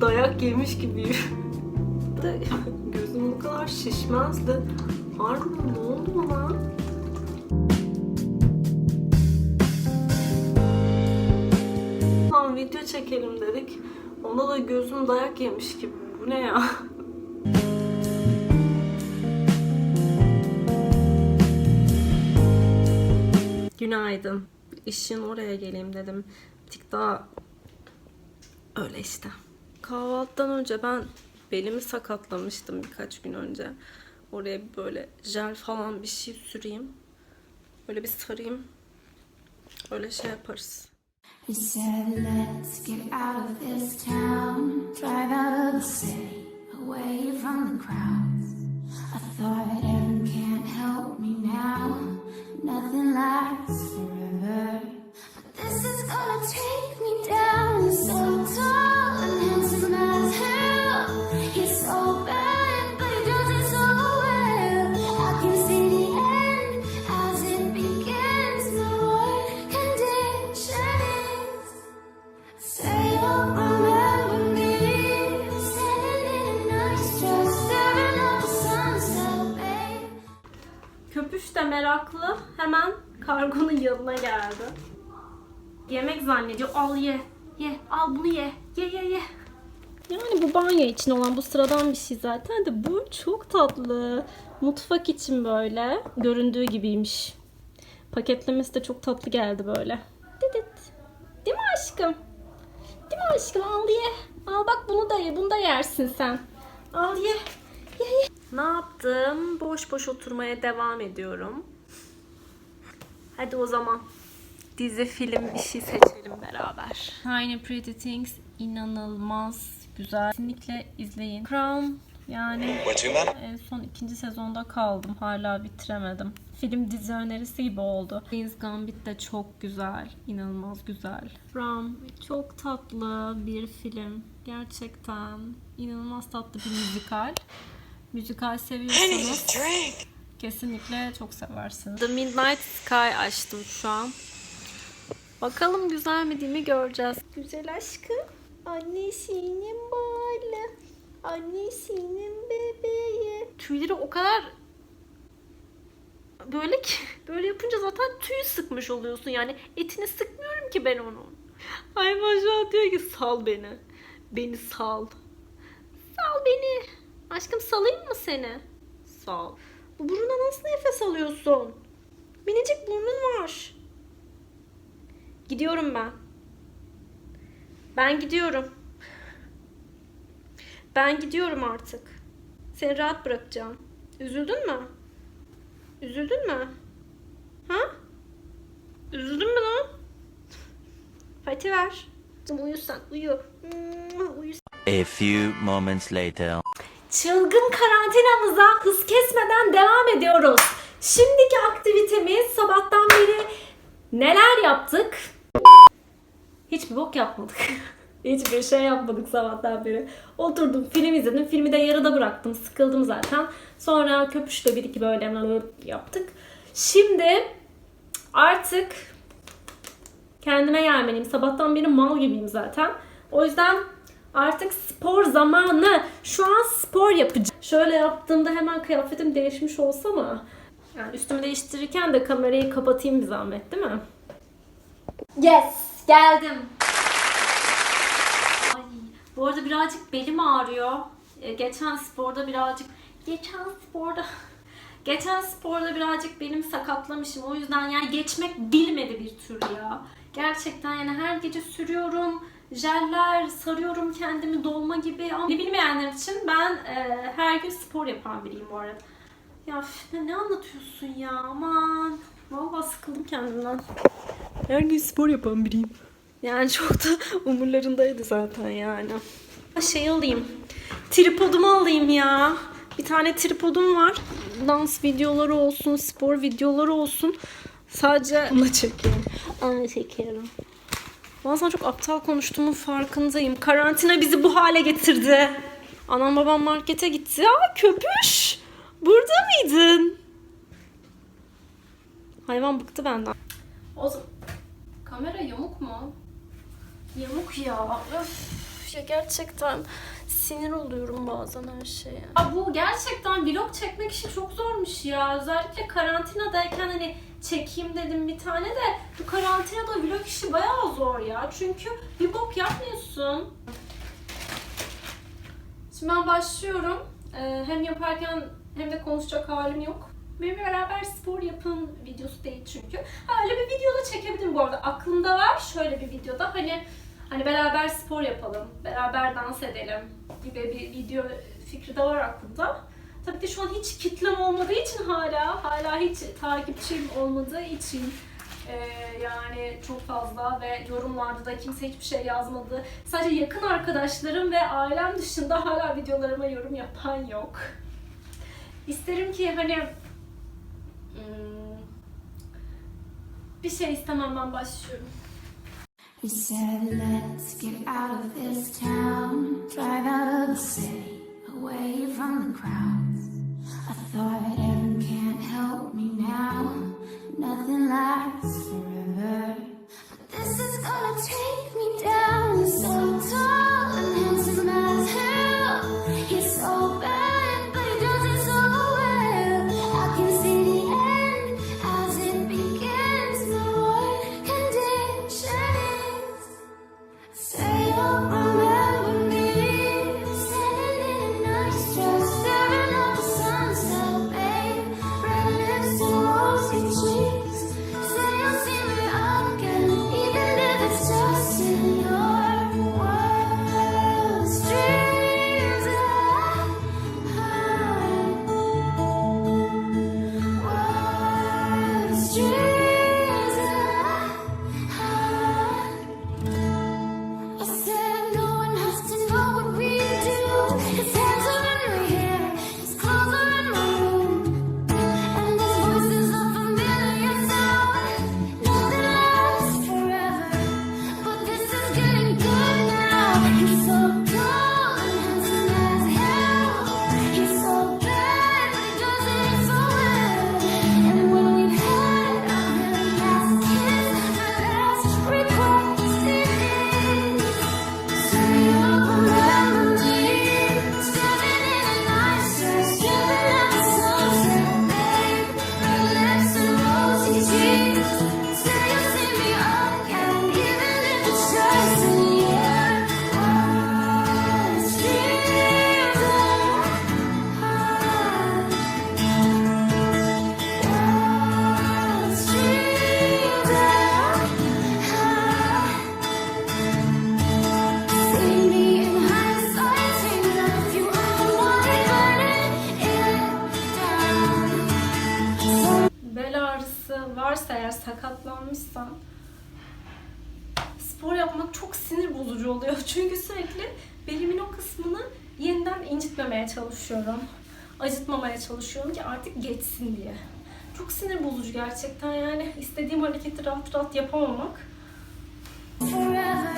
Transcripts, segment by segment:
dayak yemiş gibiyim. De gözüm bu kadar şişmezdi. Harbiden ne oldu bana? Lan video çekelim dedik. Onda da gözüm dayak yemiş gibi. Bu ne ya? Günaydın. İşin oraya geleyim dedim. Bir tık daha öyle işte. Kahvaltıdan önce ben belimi sakatlamıştım birkaç gün önce. Oraya böyle jel falan bir şey süreyim. Böyle bir sarayım. Öyle şey yaparız. We said, let's get out of this town, drive out of the city, away from the crowds. I thought heaven can't help me now, nothing lasts kargonun yanına geldi. Yemek zannediyor. Al ye. Ye. Al bunu ye. Ye ye ye. Yani bu banyo için olan bu sıradan bir şey zaten de bu çok tatlı. Mutfak için böyle. Göründüğü gibiymiş. Paketlemesi de çok tatlı geldi böyle. Didit. Değil mi aşkım? Değil mi aşkım? Al ye. Al bak bunu da ye. Bunu da yersin sen. Al ye. Ye ye. Ne yaptım? Boş boş oturmaya devam ediyorum. Hadi o zaman dizi, film bir şey seçelim beraber. Tiny Pretty Things inanılmaz güzel. Kesinlikle izleyin. Crown yani en son ikinci sezonda kaldım. Hala bitiremedim. Film dizi önerisi gibi oldu. Queen's Gambit de çok güzel. inanılmaz güzel. From çok tatlı bir film. Gerçekten inanılmaz tatlı bir müzikal. Müzikal seviyorsanız kesinlikle çok seversiniz. The Midnight Sky açtım şu an. Bakalım güzel mi değil mi göreceğiz. Güzel aşkım. Annesinin balı. Annesinin bebeği. Tüyleri o kadar böyle ki böyle yapınca zaten tüy sıkmış oluyorsun yani etini sıkmıyorum ki ben onun. Hayvan şu an diyor ki sal beni. Beni sal. Sal beni. Aşkım salayım mı seni? Sal. Bu buruna nasıl nefes alıyorsun? Minicik burnun var. Gidiyorum ben. Ben gidiyorum. Ben gidiyorum artık. Seni rahat bırakacağım. Üzüldün mü? Üzüldün mü? Ha? Üzüldün mü lan? Fatih ver. Kızım uyu sen. Uyu. Hmm, Uyu A few moments later. Çılgın karantinamıza hız kesmeden devam ediyoruz. Şimdiki aktivitemiz sabahtan beri neler yaptık? Hiçbir bok yapmadık. Hiçbir şey yapmadık sabahtan beri. Oturdum film izledim. Filmi de yarıda bıraktım. Sıkıldım zaten. Sonra köpüşle bir iki böyle yaptık. Şimdi artık kendime gelmeliyim. Sabahtan beri mal gibiyim zaten. O yüzden artık spor zamanı. Şu an spor yapacağım. Şöyle yaptığımda hemen kıyafetim değişmiş olsa mı? Yani üstümü değiştirirken de kamerayı kapatayım bir zahmet değil mi? Yes, geldim. Ay, bu arada birazcık belim ağrıyor. Ee, Geçen sporda birazcık geçen sporda geçen sporda birazcık belim sakatlamışım. O yüzden yani geçmek bilmedi bir tür ya. Gerçekten yani her gece sürüyorum. Jeller, sarıyorum kendimi dolma gibi. Ama ne bilmeyenler için ben e, her gün spor yapan biriyim bu arada. Ya ne, ne anlatıyorsun ya aman. Vallahi sıkıldım kendimden. Her gün spor yapan biriyim. Yani çok da umurlarındaydı zaten yani. Şey alayım. Tripodumu alayım ya. Bir tane tripodum var. Dans videoları olsun, spor videoları olsun. Sadece onu çekiyorum. Onu çekiyorum. Bazen çok aptal konuştuğumun farkındayım. Karantina bizi bu hale getirdi. Anam babam markete gitti. Aa köpüş. Burada mıydın? Hayvan bıktı benden. O zaman... Kamera yamuk mu? Yamuk ya. Öf. Ya gerçekten sinir oluyorum bazen her şeye. Ya bu gerçekten vlog çekmek işi çok zormuş ya. Özellikle karantinadayken hani çekeyim dedim bir tane de bu karantinada vlog işi bayağı zor ya. Çünkü bir bok yapmıyorsun. Şimdi ben başlıyorum. Ee, hem yaparken hem de konuşacak halim yok. Benimle beraber spor yapın videosu değil çünkü. Ha, öyle bir videoda çekebilirim bu arada. Aklımda var şöyle bir videoda. Hani hani beraber spor yapalım, beraber dans edelim gibi bir video fikri de var aklımda. Tabii ki şu an hiç kitlem olmadığı için hala, hala hiç takipçim olmadığı için ee, yani çok fazla ve yorumlarda da kimse hiçbir şey yazmadı. Sadece yakın arkadaşlarım ve ailem dışında hala videolarıma yorum yapan yok. İsterim ki hani hmm, bir şey istemem ben başlıyorum. He said, let's get out of this town, drive out of the city, away from the crowds. I thought heaven can't help me now, nothing lasts forever. But this is gonna take me down. So getting spor yapmak çok sinir bozucu oluyor. Çünkü sürekli belimin o kısmını yeniden incitmemeye çalışıyorum. Acıtmamaya çalışıyorum ki artık geçsin diye. Çok sinir bozucu gerçekten yani istediğim hareketi rahat rahat yapamamak. forever.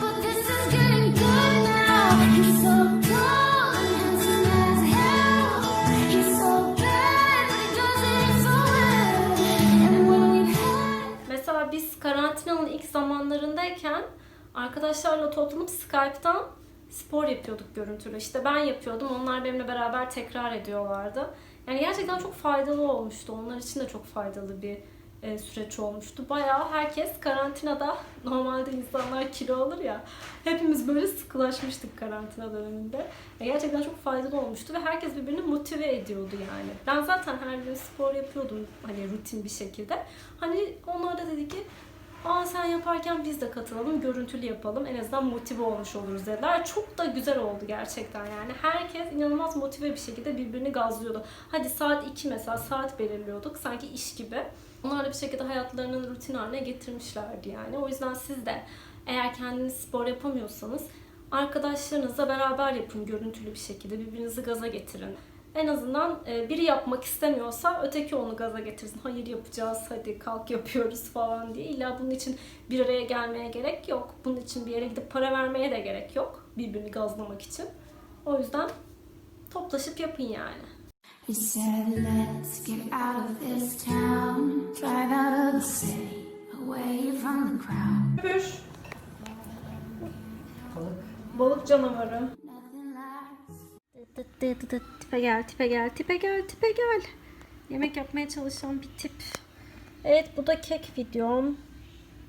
But this is. Biz karantinanın ilk zamanlarındayken arkadaşlarla toplanıp Skype'tan spor yapıyorduk görüntülü. İşte ben yapıyordum, onlar benimle beraber tekrar ediyorlardı. Yani gerçekten çok faydalı olmuştu. Onlar için de çok faydalı bir e, süreç olmuştu. Bayağı herkes karantinada, normalde insanlar kilo alır ya, hepimiz böyle sıkılaşmıştık karantina döneminde. Ya gerçekten çok faydalı olmuştu ve herkes birbirini motive ediyordu yani. Ben zaten her gün spor yapıyordum hani rutin bir şekilde. Hani onlar da dedi ki Aa sen yaparken biz de katılalım, görüntülü yapalım. En azından motive olmuş oluruz dediler. Çok da güzel oldu gerçekten yani. Herkes inanılmaz motive bir şekilde birbirini gazlıyordu. Hadi saat 2 mesela saat belirliyorduk sanki iş gibi. Onlar da bir şekilde hayatlarının rutin haline getirmişlerdi yani. O yüzden siz de eğer kendiniz spor yapamıyorsanız arkadaşlarınızla beraber yapın görüntülü bir şekilde. Birbirinizi gaza getirin. En azından e, biri yapmak istemiyorsa öteki onu gaza getirsin. Hayır yapacağız, hadi kalk yapıyoruz falan diye. İlla bunun için bir araya gelmeye gerek yok. Bunun için bir yere gidip para vermeye de gerek yok. Birbirini gazlamak için. O yüzden toplaşıp yapın yani. He said, let's get out of this town, drive out of the city, away from the crowd. Balık. Balık canavarı. Tipe gel, tipe gel, tipe gel, tipe gel. Yemek yapmaya çalışan bir tip. Evet bu da kek videom.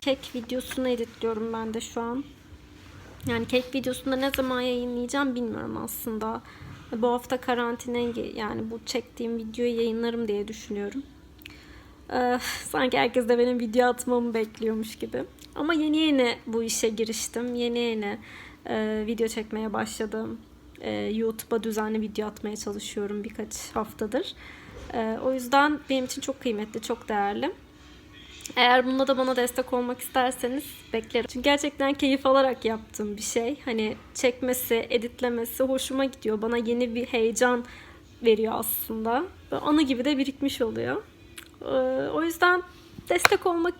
Kek videosunu editliyorum ben de şu an. Yani kek videosunda ne zaman yayınlayacağım bilmiyorum aslında. Bu hafta karantinaya yani bu çektiğim videoyu yayınlarım diye düşünüyorum. Ee, sanki herkes de benim video atmamı bekliyormuş gibi. Ama yeni yeni bu işe giriştim. Yeni yeni e, video çekmeye başladım. E, YouTube'a düzenli video atmaya çalışıyorum birkaç haftadır. E, o yüzden benim için çok kıymetli, çok değerli. Eğer bunda da bana destek olmak isterseniz beklerim. Çünkü gerçekten keyif alarak yaptığım bir şey. Hani çekmesi, editlemesi hoşuma gidiyor. Bana yeni bir heyecan veriyor aslında. Ve anı gibi de birikmiş oluyor. Ee, o yüzden destek olmak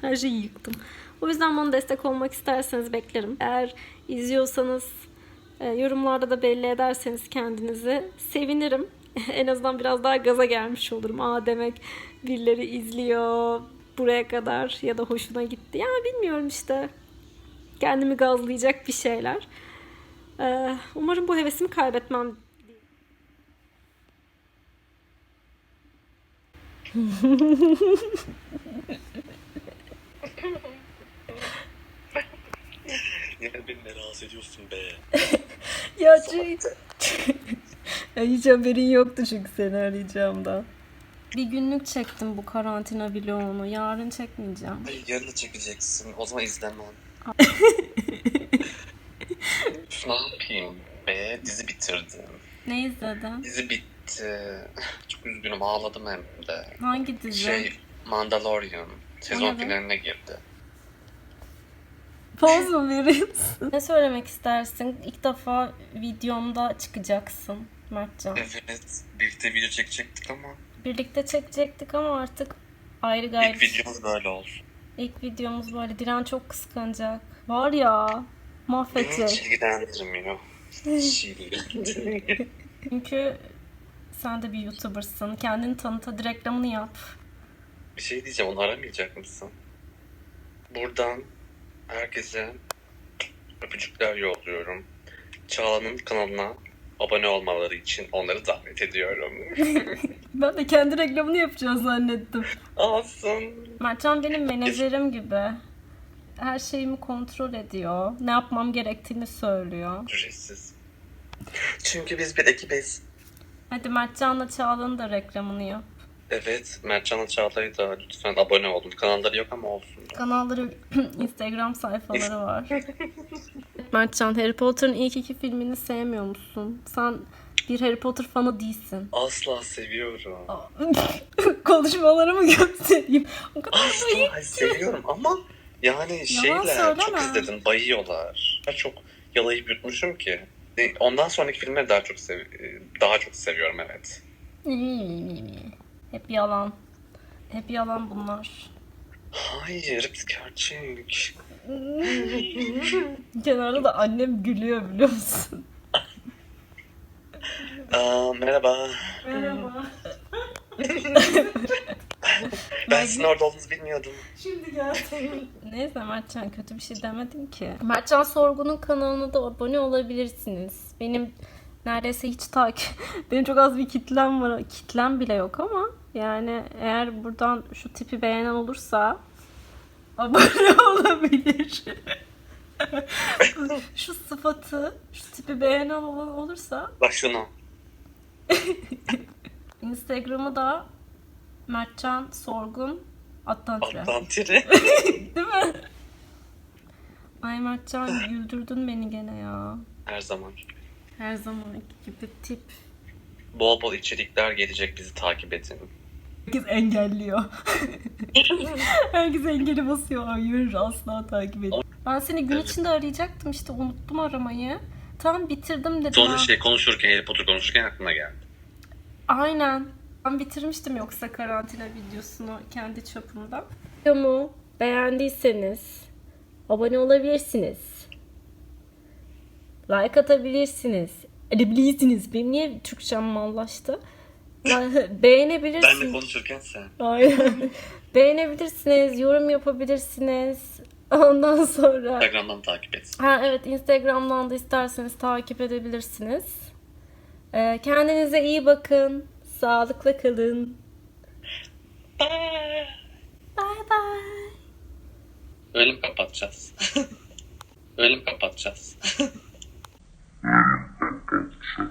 her şeyi yıktım. O yüzden bana destek olmak isterseniz beklerim. Eğer izliyorsanız yorumlarda da belli ederseniz kendinizi sevinirim. en azından biraz daha gaza gelmiş olurum. Aa demek birileri izliyor buraya kadar ya da hoşuna gitti. Yani bilmiyorum işte. Kendimi gazlayacak bir şeyler. Ee, umarım bu hevesimi kaybetmem Yine beni rahatsız ediyorsun be. Ya şey... ya hiç haberin yoktu çünkü seni arayacağımdan. Bir günlük çektim bu karantina vlogunu. Yarın çekmeyeceğim. Hayır yarın da çekeceksin. O zaman izlemem. Üf, ne yapayım be? Dizi bitirdim. Ne izledin? Dizi bitti. Çok üzgünüm ağladım hem de. Hangi dizi? Şey Mandalorian sezon finaline girdi. Poz mu veriyorsun? Ne söylemek istersin? İlk defa videomda çıkacaksın Mertcan. Evet birlikte video çekecektik ama Birlikte çekecektik ama artık ayrı gayrı. ilk videomuz böyle olsun. İlk videomuz böyle. Diren çok kıskanacak. Var ya mahvedecek. hiç ilgilendirmiyor. Hiç ilgilendirmiyor. Çünkü sen de bir YouTuber'sın. Kendini tanıt hadi reklamını yap. Bir şey diyeceğim onu aramayacak mısın? Buradan herkese öpücükler yolluyorum. Çağla'nın kanalına abone olmaları için onları davet ediyorum. Ben de kendi reklamını yapacağız zannettim. Olsun. Mertcan benim menajerim gibi. Her şeyimi kontrol ediyor. Ne yapmam gerektiğini söylüyor. Ücretsiz. Çünkü biz bir ekibiz. Hadi Mertcan'la Çağla'nın da reklamını yap. Evet, Mertcan'la Çağla'ya da lütfen abone olun. Kanalları yok ama olsun. Kanalları, Instagram sayfaları var. Mertcan, Harry Potter'ın ilk iki filmini sevmiyor musun? Sen bir Harry Potter fanı değilsin. Asla seviyorum. Konuşmalarımı göstereyim. O kadar Asla seviyorum ama yani şeyler çok izledim, bayıyorlar. Çok yalayıp yutmuşum ki. Ondan sonraki filmleri daha çok sev daha çok seviyorum evet. Hep yalan. Hep yalan bunlar. Hayır, gerçek. Kenarda da annem gülüyor biliyor musun? Aa, merhaba. Merhaba. Ben sizin orada olduğunuzu bilmiyordum. Şimdi geldim. Neyse Mertcan kötü bir şey demedim ki. Mertcan Sorgun'un kanalına da abone olabilirsiniz. Benim neredeyse hiç takip... Benim çok az bir kitlem var. Kitlem bile yok ama yani eğer buradan şu tipi beğenen olursa abone olabilir. şu sıfatı, şu tipi beğenen olan olursa Bak şunu. Instagram'ı da Mertcan Sorgun Attan Tire. Alttan tiri. değil mi? Ay Mertcan güldürdün beni gene ya. Her zaman. Her zamanki gibi tip. Bol bol içerikler gelecek bizi takip edin. Herkes engelliyor. Herkes engeli basıyor. Hayır asla takip et. Ben seni gün içinde arayacaktım işte unuttum aramayı. Tam bitirdim dedim. Sonra şey konuşurken, Harry Potter konuşurken aklına geldi. Aynen. Ben bitirmiştim yoksa karantina videosunu kendi çapımda. Videomu beğendiyseniz abone olabilirsiniz. Like atabilirsiniz. Edebilirsiniz. Benim niye Türkçem mallaştı? Yani Ben de Beğenebilirsiniz. konuşurken sen. Aynen. Beğenebilirsiniz. Yorum yapabilirsiniz. Ondan sonra Instagram'dan takip et. ha evet Instagram'dan da isterseniz takip edebilirsiniz. Ee, kendinize iyi bakın. Sağlıkla kalın. Bye. Bye bye. Ölüm kapatacağız. Ölüm kapatacağız. Мерин Попадцев.